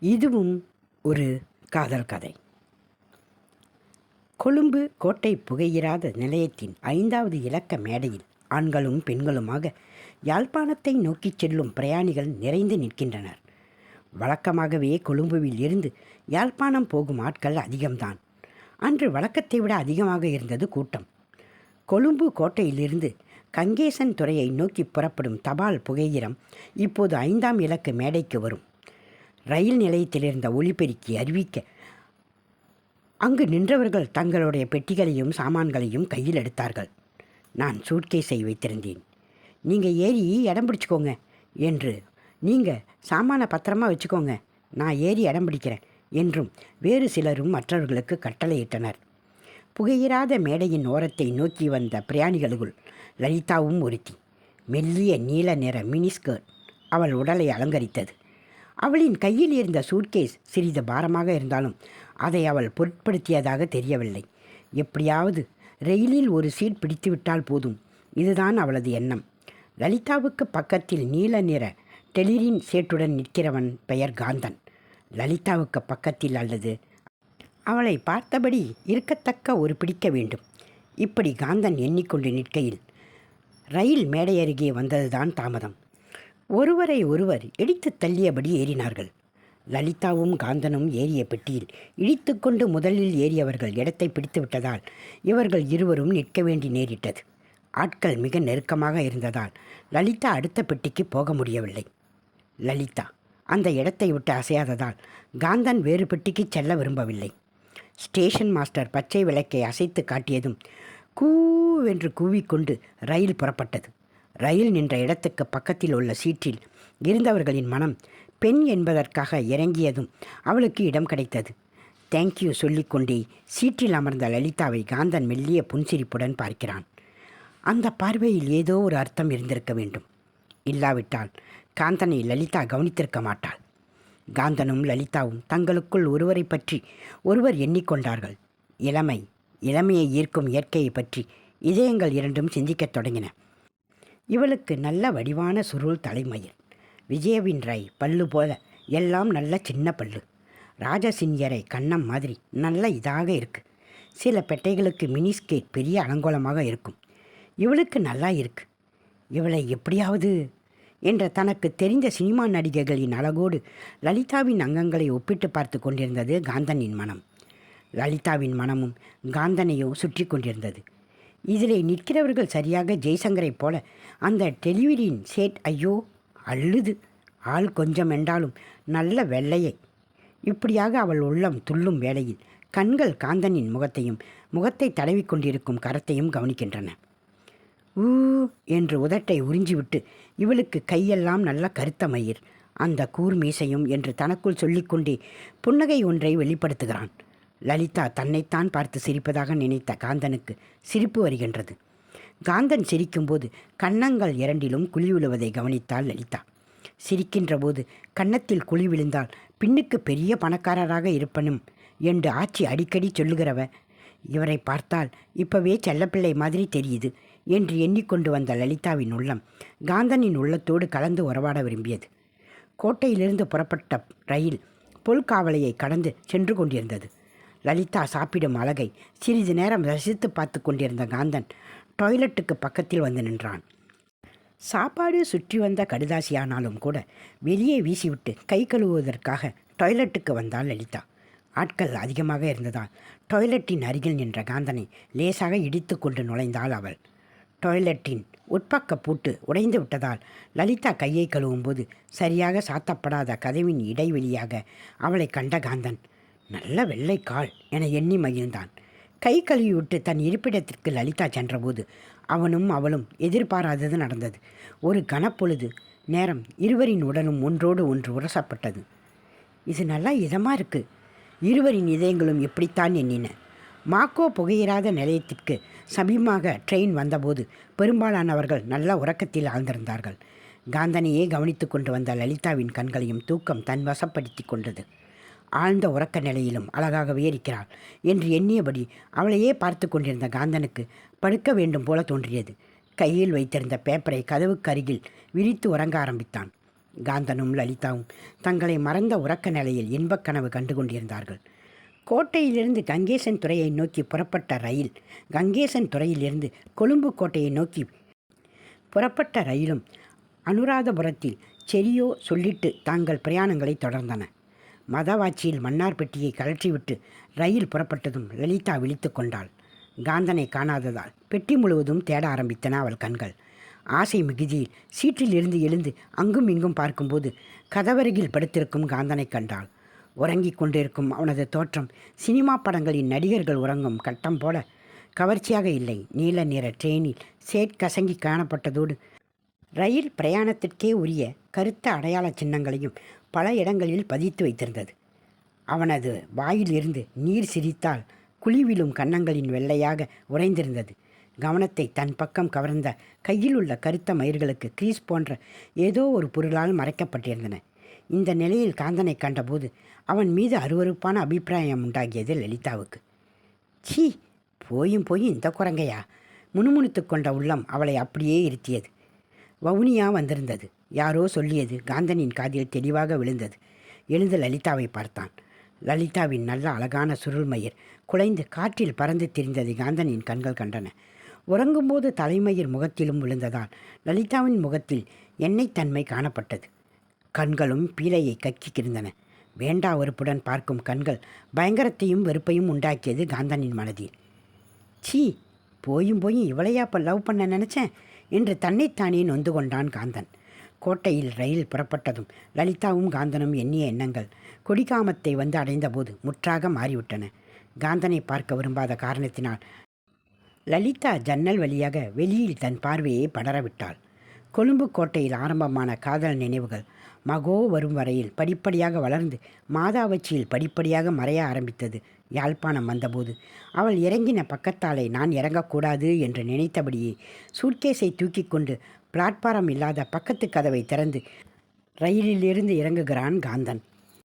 இதுவும் ஒரு காதல் கதை. கொழும்பு கோட்டை புகையிராத நிலையத்தின் ஐந்தாவது இலக்க மேடையில் ஆண்களும் பெண்களுமாக யாழ்ப்பாணத்தை நோக்கிச் செல்லும் பிரயாணிகள் நிறைந்து நிற்கின்றனர். வழக்கமாகவே கொழும்புவில் இருந்து யாழ்ப்பாணம் போகும் ஆட்கள் அதிகம்தான். அன்று வழக்கத்தை விட அதிகமாக இருந்தது கூட்டம். கொழும்பு கோட்டையிலிருந்து கங்கேசன் துறையை நோக்கி புறப்படும் தபால் புகையிரம் இப்போது ஐந்தாம் இலக்கு மேடைக்கு வரும். ரயில் நிலையத்தில் இருந்த ஒலிபெருக்கி அறிவிக்க அங்கு நின்றவர்கள் தங்களுடைய பெட்டிகளையும் சாமான்களையும் கையில் எடுத்தார்கள். நான் சூட்கேஸை வைத்திருந்தேன். நீங்கள் ஏறி இடம் பிடிச்சிக்கோங்க என்று நீங்கள் சாமானை பத்திரமா வச்சுக்கோங்க நான் ஏறி இடம் பிடிக்கிறேன் என்றும் வேறு சிலரும் மற்றவர்களுக்கு கட்டளையிட்டனர். புகையிராத மேடையின் ஓரத்தை நோக்கி வந்த பிரயாணிகளுக்குள் லலிதாவும் ஒருத்தி மெல்லிய நீல நிற மினிஸ்கர்ட் அவள் உடலை அலங்கரித்தது. அவளின் கையில் இருந்த சூட்கேஸ் சிறிது பாரமாக இருந்தாலும் அதை அவள் பொருட்படுத்தியதாக தெரியவில்லை. எப்படியாவது ரயிலில் ஒரு சீட் பிடித்துவிட்டால் போதும். இதுதான் அவளது எண்ணம். லலிதாவுக்கு பக்கத்தில் நீல நிற டெலிரின் சேட்டுடன் நிற்கிறவன் பெயர் காந்தன். லலிதாவுக்கு பக்கத்தில் அல்லது அவளை பார்த்தபடி இருக்கத்தக்க ஒரு பிடிக்க வேண்டும். இப்படி காந்தன் எண்ணிக்கொண்டு நிற்கையில் ரயில் மேடை அருகே வந்ததுதான் தாமதம். ஒருவரை ஒருவர் இடித்து தள்ளியபடி ஏறினார்கள். லலிதாவும் காந்தனும் ஏறிய பெட்டியில் இடித்துக்கொண்டு முதலில் ஏறியவர்கள் இடத்தை பிடித்து விட்டதால் இவர்கள் இருவரும் நிற்க வேண்டி நேரிட்டது. ஆட்கள் மிக நெருக்கமாக இருந்ததால் லலிதா அடுத்த பெட்டிக்கு போக முடியவில்லை. லலிதா அந்த இடத்தை விட்டு அசையாததால் காந்தன் வேறு பெட்டிக்கு செல்ல விரும்பவில்லை. ஸ்டேஷன் மாஸ்டர் பச்சை விளக்கை அசைத்து காட்டியதும் கூவென்று கூவிக்கொண்டு ரயில் புறப்பட்டது. ரயில் நின்ற இடத்துக்கு பக்கத்தில் உள்ள சீற்றில் இருந்தவர்களின் மனம் பெண் என்பதற்காக இறங்கியதும் அவளுக்கு இடம் கிடைத்தது. தேங்க்யூ சொல்லிக்கொண்டே சீற்றில் அமர்ந்த லலிதாவை காந்தன் மெல்லிய புன்சிரிப்புடன் பார்க்கிறான். அந்த பார்வையில் ஏதோ ஒரு அர்த்தம் இருந்திருக்க வேண்டும். இல்லாவிட்டால் காந்தனை லலிதா கவனித்திருக்க மாட்டாள். காந்தனும் லலிதாவும் தங்களுக்குள் ஒருவரை பற்றி ஒருவர் எண்ணிக்கொண்டார்கள். இளமை இளமையை ஈர்க்கும் இயற்கையை பற்றி இதயங்கள் இரண்டும் சிந்திக்கத் தொடங்கின. இவளுக்கு நல்ல வடிவான சுருள் தலைமயில். விஜயவின் ரை பல்லு போல எல்லாம் நல்ல சின்ன பல்லு. ராஜசின்யரை கண்ணம் மாதிரி நல்ல இதாக இருக்கு. சில பெட்டைகளுக்கு மினிஸ்கேட் பெரிய அலங்கோலமாக இருக்கும். இவளுக்கு நல்லா இருக்கு. இவளை எப்படியாவது? என்ற தனக்கு தெரிந்த சினிமா நடிகைகளின் அழகோடு லலிதாவின் அங்கங்களை ஒப்பிட்டு பார்த்து கொண்டிருந்தது காந்தனின் மனம். லலிதாவின் மனமும் காந்தனையோ சுற்றி கொண்டிருந்தது. இதிலே நிற்கிறவர்கள் சரியாக ஜெய்சங்கரைப் போல அந்த டெலிவரியின் சேட் ஐயோ அழுது. ஆள் கொஞ்சம் என்றாலும் நல்ல வெள்ளையை. இப்படியாக அவள் உள்ளம் துள்ளும் வேளையில் கண்கள் காந்தனின் முகத்தையும் முகத்தை தடவிக்கொண்டிருக்கும் கரத்தையும் கவனிக்கின்றன. ஊ என்று உதட்டை உறிஞ்சிவிட்டு இவளுக்கு கையெல்லாம் நல்ல கருத்த மயிர். அந்த கூர்மீசையும் என்று தனக்குள் சொல்லிக்கொண்டே புன்னகை ஒன்றை வெளிப்படுத்துகிறான். லலிதா தன்னைத்தான் பார்த்து சிரிப்பதாக நினைத்த காந்தனுக்கு சிரிப்பு வருகின்றது. காந்தன் சிரிக்கும்போது கன்னங்கள் இரண்டிலும் குழி விழுவதை கவனித்தாள் லலிதா. சிரிக்கின்ற போது கன்னத்தில் குழி விழுந்தால் பின்னுக்கு பெரிய பணக்காரராக இருப்பனும் என்று ஆட்சி அடிக்கடி சொல்லுகிறவ இவரை பார்த்தால் இப்பவே செல்லப்பிள்ளை மாதிரி தெரியுது என்று எண்ணிக்கொண்டு வந்த லலிதாவின் உள்ளம் காந்தனின் உள்ளத்தோடு கலந்து உறவாட விரும்பியது. கோட்டையிலிருந்து புறப்பட்ட ரயில் பொல்காவலையை கடந்து சென்று கொண்டிருந்தது. லலிதா சாப்பிடும் அழகை சிறிது நேரம் ரசித்து பார்த்து கொண்டிருந்த காந்தன் டாய்லெட்டுக்கு பக்கத்தில் வந்து நின்றான். சாப்பாடு சுற்றி வந்த கடுதாசியானாலும் கூட வெளியே வீசிவிட்டு கை கழுவுவதற்காக டாய்லெட்டுக்கு வந்தாள் லலிதா. ஆட்கள் அதிகமாக இருந்ததால் டாய்லெட்டின் அருகில் நின்ற காந்தனை லேசாக இடித்து கொண்டு நுழைந்தாள் அவள். டாய்லெட்டின் உட்பக்க பூட்டு உடைந்து விட்டதால் லலிதா கையை கழுவும்போது சரியாக சாத்தப்படாத கதவின் இடைவெளியாக அவளை கண்ட காந்தன் நல்ல வெள்ளைக்கால் என எண்ணி மகிழ்ந்தான். கை கழுவிவிட்டு தன் இருப்பிடத்திற்கு லலிதா சென்றபோது அவனும் அவளும் எதிர்பாராதது நடந்தது. ஒரு கனப்பொழுது நேரம் இருவரின் உடலும் ஒன்றோடு ஒன்று உரசப்பட்டது. இது நல்லா இதமாக இருக்குது இருவரின் இதயங்களும் இப்படித்தான் எண்ணின. மாக்கோ புகையிராத நிலையத்திற்கு சமீபமாக ட்ரெயின் வந்தபோது பெரும்பாலானவர்கள் நல்ல உறக்கத்தில் ஆழ்ந்திருந்தார்கள். காந்தனையே கவனித்து கொண்டு வந்த லலிதாவின் கண்களையும் தூக்கம் தன் வசப்படுத்தி கொண்டது. ஆழ்ந்த உறக்க நிலையிலும் அழகாகவே இருக்கிறாள் என்று எண்ணியபடி அவளையே பார்த்து கொண்டிருந்த காந்தனுக்கு படுக்க வேண்டும் போல தோன்றியது. கையில் வைத்திருந்த பேப்பரை கதவுக்கு அருகில் விரித்து உறங்க ஆரம்பித்தான். காந்தனும் லலிதாவும் தங்களை மறந்த உறக்க நிலையில் இன்பக் கனவு கண்டு கொண்டிருந்தார்கள். கோட்டையிலிருந்து கங்கேசன் துறையை நோக்கி புறப்பட்ட ரயில் கங்கேசன் துறையிலிருந்து கொழும்பு கோட்டையை நோக்கி புறப்பட்ட ரயிலும் அனுராதபுரத்தில் செரியோ சொல்லிட்டு தாங்கள் பிரயாணங்களை தொடர்ந்தன. மதவாச்சியில் மன்னார் பெட்டியை கழற்றிவிட்டு ரயில் புறப்பட்டதும் லலிதா விழித்து கொண்டாள். காந்தனை காணாததால் பெட்டி முழுவதும் தேட ஆரம்பித்தன அவள் கண்கள். ஆசை மிகுதியில் சீற்றில் இருந்து எழுந்து அங்கும் இங்கும் பார்க்கும்போது கதவருகில் படுத்திருக்கும் காந்தனை கண்டாள். உறங்கிக் கொண்டிருக்கும் அவனது தோற்றம் சினிமா படங்களின் நடிகர்கள் உறங்கும் கட்டம் போல கவர்ச்சியாக இல்லை. நீல நிற ட்ரெயினில் சேட் கசங்கி காணப்பட்டதோடு ரயில் பிரயாணத்திற்கே உரிய கருத்த அடையாள சின்னங்களையும் பல இடங்களில் பதித்து வைத்திருந்தது. அவனது வாயிலிருந்து நீர் சிரித்தால் குழிவிலும் கன்னங்களின் வெள்ளையாக உறைந்திருந்தது. கவனத்தை தன் பக்கம் கவர்ந்த கையில் உள்ள கருத்த மயிர்களுக்கு கிரீஸ் போன்ற ஏதோ ஒரு பொருளால் மறைக்கப்பட்டிருந்தன. இந்த நிலையில் காந்தனை கண்டபோது அவன் மீது அருவருப்பான அபிப்பிராயம் உண்டாகியது லலிதாவுக்கு. சீ போயும் போய் இந்த குரங்கையா? முணுமுணுத்து கொண்ட உள்ளம் அவளை அப்படியே இருத்தியது. வவுனியா வந்திருந்தது. யாரோ சொல்லியது. காந்தனின் காதில் தெளிவாக விழுந்தது. எழுந்து லலிதாவை பார்த்தான். லலிதாவின் நல்ல அழகான சுருள்மயிர் குலைந்து காற்றில் பறந்து திரிந்ததை காந்தனின் கண்கள் கண்டன. உறங்கும்போது தலைமயிர் முகத்திலும் விழுந்ததால் லலிதாவின் முகத்தில் எண்ணெய் தன்மை காணப்பட்டது. கண்களும் பீலையை கக்கிக்கிருந்தன வேண்டா வெறுப்புடன் பார்க்கும் கண்கள் பயங்கரத்தையும் வெறுப்பையும் உண்டாக்கியது காந்தனின் மனதில். சீ போயும் போயும் இவளையா இப்போ லவ் பண்ண நினச்சேன் என்று தன்னைத்தானே நொந்து கொண்டான் காந்தன். கோட்டையில் ரயில் புறப்பட்டதும் லலிதாவும் காந்தனும் எண்ணிய எண்ணங்கள் கொடிகாமத்தை வந்து அடைந்தபோது முற்றாக மாறிவிட்டன. காந்தனை பார்க்க விரும்பாத காரணத்தினால் லலிதா ஜன்னல் வழியாக வெளியில் தன் பார்வையை படரவிட்டாள். கொழும்பு கோட்டையில் ஆரம்பமான காதல் நினைவுகள் மகோ வரும் வரையில் படிப்படியாக வளர்ந்து மாதாவச்சியில் படிப்படியாக மறைய ஆரம்பித்தது. யாழ்ப்பாணம் வந்தபோது அவள் இறங்கின பக்கத்தாலே நான் இறங்கக்கூடாது என்று நினைத்தபடியே சூட்கேஸை தூக்கி கொண்டு பிளாட்பாரம் இல்லாத பக்கத்து கதவை திறந்து ரயிலிலிருந்து இறங்குகிறான் காந்தன்.